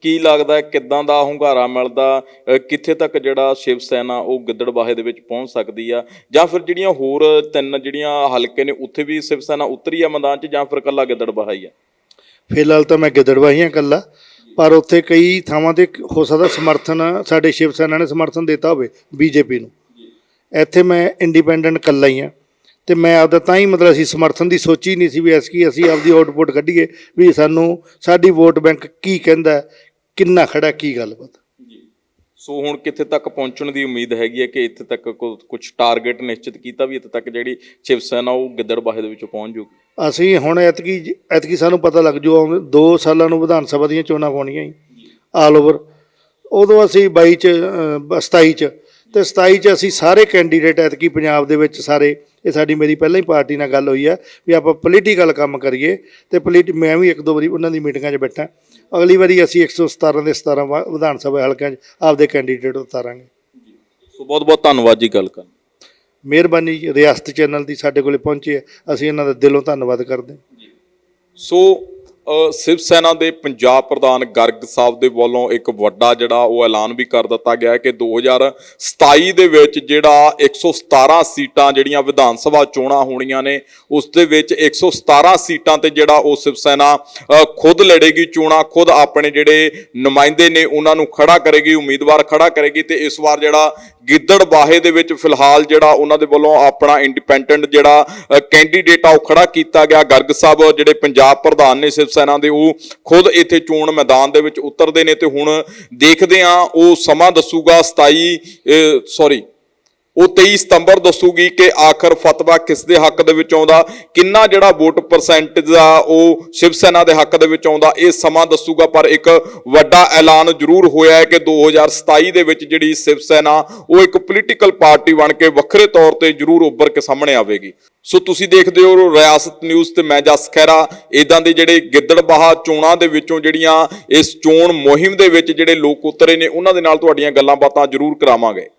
ਕੀ ਲੱਗਦਾ ਕਿੱਦਾਂ ਦਾ ਹੁੰਗਾਰਾ ਮਿਲਦਾ? ਅ, ਕਿੱਥੇ ਤੱਕ ਜਿਹੜਾ ਸ਼ਿਵ ਸੈਨਾ ਉਹ ਗਿੱਦੜਬਾਹੇ ਦੇ ਵਿੱਚ ਪਹੁੰਚ ਸਕਦੀ ਆ? ਜਾਂ ਫਿਰ ਜਿਹੜੀਆਂ ਹੋਰ ਤਿੰਨ ਜਿਹੜੀਆਂ ਹਲਕੇ ਨੇ ਉੱਥੇ ਵੀ ਸ਼ਿਵ ਸੈਨਾ ਉਤਰੀ ਆ ਮੈਦਾਨ 'ਚ ਜਾਂ ਫਿਰ ਕੱਲਾ ਗਿੱਦੜਬਾਹਾ ਹੀ ਆ? ਫਿਲਹਾਲ ਤਾਂ ਮੈਂ ਗਿੱਦੜਵਾਹੀਆਂ ਕੱਲਾ ਪਰ ਉੱਥੇ ਕਈ ਥਾਵਾਂ ਤੇ ਹੋ ਸਕਦਾ ਸਮਰਥਨ ਸਾਡੇ ਸ਼ਿਵ ਸੈਨਾ ਨੇ ਸਮਰਥਨ ਦਿੱਤਾ ਹੋਵੇ ਬੀਜੇਪੀ ਨੂੰ। ਇੱਥੇ ਮੈਂ ਇੰਡੀਪੈਂਡੈਂਟ ਕੱਲਾ ਹੀ ਆ ਤੇ ਮੈਂ ਆਪਦਾ ਤਾਂ ਹੀ ਮਤਲਬ ਅਸੀਂ ਸਮਰਥਨ ਦੀ ਸੋਚੀ ਨਹੀਂ ਸੀ ਵੀ ਐਸਕੀ ਅਸੀਂ ਆਪਦੀ ਆਊਟਪੁੱਟ ਕੱਢੀਏ ਵੀ ਸਾਨੂੰ ਸਾਡੀ ਵੋਟ ਬੈਂਕ ਕੀ ਕਹਿੰਦਾ ਕਿੰਨਾ ਖੜਾ ਕੀ ਗੱਲਬਾਤ। ਸੋ ਹੁਣ ਕਿੱਥੇ ਤੱਕ ਪਹੁੰਚਣ ਦੀ ਉਮੀਦ ਹੈਗੀ ਹੈ ਕਿ ਇੱਥੇ ਤੱਕ ਕੁਝ ਟਾਰਗੇਟ ਨਿਸ਼ਚਿਤ ਕੀਤਾ ਵੀ ਇੱਥੇ ਤੱਕ ਜਿਹੜੀ ਸ਼ਿਵ ਸੈਨਾ ਉਹ ਗਿੱਦੜਬਾਹੇ ਦੇ ਵਿੱਚ ਪਹੁੰਚ ਜੂਗੀ ਅਸੀਂ ਹੁਣ ਐਤਕੀ ਐਤਕੀ ਸਾਨੂੰ ਪਤਾ ਲੱਗ ਜੂ ਆਉਂਦੇ 2 ਸਾਲਾਂ ਨੂੰ ਵਿਧਾਨ ਸਭਾ ਦੀਆਂ ਚੋਣਾਂ ਹੋਣੀਆਂ ਹੀ ਆਲ ਓਵਰ ਉਦੋਂ ਅਸੀਂ 22 ਚ ਅ, ਬ- 27 ਚ ਤੇ 27 ਚ ਅਸੀਂ ਸਾਰੇ ਕੈਂਡੀਡੇਟ ਐਤਕੀ ਪੰਜਾਬ ਦੇ ਵਿੱਚ ਸਾਰੇ ਇਹ ਸਾਡੀ ਮੇਰੀ ਪਹਿਲਾਂ ਹੀ ਪਾਰਟੀ ਨਾਲ ਗੱਲ ਹੋਈ ਆ ਵੀ ਆਪਾਂ ਪੋਲੀਟੀਕਲ ਕੰਮ ਕਰੀਏ ਤੇ ਪੋਲੀਟ ਮੈਂ ਵੀ ਇੱਕ ਦੋ ਵਾਰੀ ਉਹਨਾਂ ਦੀ ਮੀਟਿੰਗਾਂ 'ਚ ਬੈਠਾ। ਅਗਲੀ ਵਾਰੀ ਅਸੀਂ 117 ਦੇ 17 ਵਾ- ਵਿਧਾਨ ਸਭਾ ਹਲਕਿਆਂ 'ਚ ਆਪਦੇ ਕੈਂਡੀਡੇਟ ਉਤਾਰਾਂਗੇ। ਸੋ ਬਹੁਤ ਬਹੁਤ ਧੰਨਵਾਦ ਜੀ ਗੱਲ ਕਰਨ। ਮਿਹਰਬਾਨੀ ਰਿਆਸਤ ਚੈਨਲ ਦੀ ਸਾਡੇ ਕੋਲੇ ਪਹੁੰਚੇ। ਅਸੀਂ ਇਹਨਾਂ ਦਾ ਦਿਲੋਂ ਧੰਨਵਾਦ ਕਰਦੇ ਹਾਂ। ਸੋ ਸ਼ਿਵ ਸੈਨਾ ਦੇ ਪੰਜਾਬ ਪ੍ਰਧਾਨ ਗਰਗ ਸਾਹਿਬ ਦੇ ਵੱਲੋਂ ਇੱਕ ਵੱਡਾ ਜਿਹੜਾ ਉਹ ਐਲਾਨ ਵੀ ਕਰ ਦਿੱਤਾ ਗਿਆ ਹੈ ਕਿ 2027 ਦੇ ਵਿੱਚ ਜਿਹੜਾ 117 ਸੀਟਾਂ ਜਿਹੜੀਆਂ ਵਿਧਾਨ ਸਭਾ ਚੋਣਾਂ ਹੋਣੀਆਂ ਨੇ, ਉਸ ਦੇ ਵਿੱਚ 117 ਸੀਟਾਂ ਤੇ ਜਿਹੜਾ ਉਹ ਸ਼ਿਵ ਸੈਨਾ ਖੁਦ ਲੜੇਗੀ ਚੋਣਾਂ, ਖੁਦ ਆਪਣੇ ਜਿਹੜੇ ਨੁਮਾਇੰਦੇ ਨੇ ਉਹਨਾਂ ਨੂੰ ਖੜਾ ਕਰੇਗੀ, ਉਮੀਦਵਾਰ ਖੜਾ ਕਰੇਗੀ ਤੇ ਇਸ ਵਾਰ ਜਿਹੜਾ ਗਿੱਦੜ ਬਾਹੇ ਦੇ ਵਿੱਚ ਫਿਲਹਾਲ ਜਿਹੜਾ ਉਹਨਾਂ ਦੇ ਵੱਲੋਂ ਆਪਣਾ ਇੰਡੀਪੈਂਡੈਂਟ ਜਿਹੜਾ ਕੈਂਡੀਡੇਟ ਆ ਉਹ ਖੜਾ ਕੀਤਾ ਗਿਆ। ਗਰਗ ਸਾਹਿਬ ਜਿਹੜੇ ਪੰਜਾਬ ਪ੍ਰਧਾਨ ਨੇ ਸ਼ਿਵ ਸੈਨਾ ਦੇ ਉਹ ਖੁਦ ਇੱਥੇ ਚੋਣ ਮੈਦਾਨ ਦੇ ਵਿੱਚ ਉਤਰਦੇ ਨੇ ਤੇ ਹੁਣ ਦੇਖਦੇ ਆ ਉਹ ਸਮਾਂ ਦੱਸੂਗਾ 27 ਸੌਰੀ ਉਹ 23 ਸਤੰਬਰ ਦੱਸੂਗੀ ਕਿ ਆਖਰ ਫਤਵਾ ਕਿਸ ਦੇ ਹੱਕ ਦੇ ਵਿੱਚ ਆਉਂਦਾ, ਕਿੰਨਾ ਜਿਹੜਾ ਵੋਟ ਪਰਸੈਂਟੇਜ ਆ ਉਹ ਸ਼ਿਵ ਸੈਨਾ ਦੇ ਹੱਕ ਦੇ ਵਿੱਚ ਆਉਂਦਾ, ਇਹ ਸਮਾਂ ਦੱਸੂਗਾ, ਪਰ ਇੱਕ ਵੱਡਾ ਐਲਾਨ ਜ਼ਰੂਰ ਹੋਇਆ ਹੈ ਕਿ 2027 ਦੇ ਵਿੱਚ ਜਿਹੜੀ ਸ਼ਿਵ ਸੈਨਾ, ਉਹ ਇੱਕ ਪੋਲੀਟੀਕਲ ਪਾਰਟੀ ਬਣ ਕੇ ਵੱਖਰੇ ਤੌਰ ਤੇ ਜ਼ਰੂਰ ਉੱਭਰ ਕੇ ਸਾਹਮਣੇ ਆਵੇਗੀ। ਸੋ ਤੁਸੀਂ ਦੇਖਦੇ ਹੋ ਰਿਆਸਤ ਨਿਊਜ਼ ਤੇ ਮੈਂ ਜਸ ਖਹਿਰਾ ਇਦਾਂ ਦੇ ਜਿਹੜੇ ਗਿੱਦੜਬਾਹਾ ਚੋਣਾਂ ਦੇ ਵਿੱਚੋਂ ਜਿਹੜੀਆਂ ਇਸ ਚੋਣ ਮੁਹਿੰਮ ਦੇ ਵਿੱਚ ਜਿਹੜੇ ਲੋਕ ਉਤਰੇ ਨੇ, ਉਹਨਾਂ ਦੇ ਨਾਲ ਤੁਹਾਡੀਆਂ ਗੱਲਾਂ ਬਾਤਾਂ ਜ਼ਰੂਰ ਕਰਾਵਾਂਗੇ।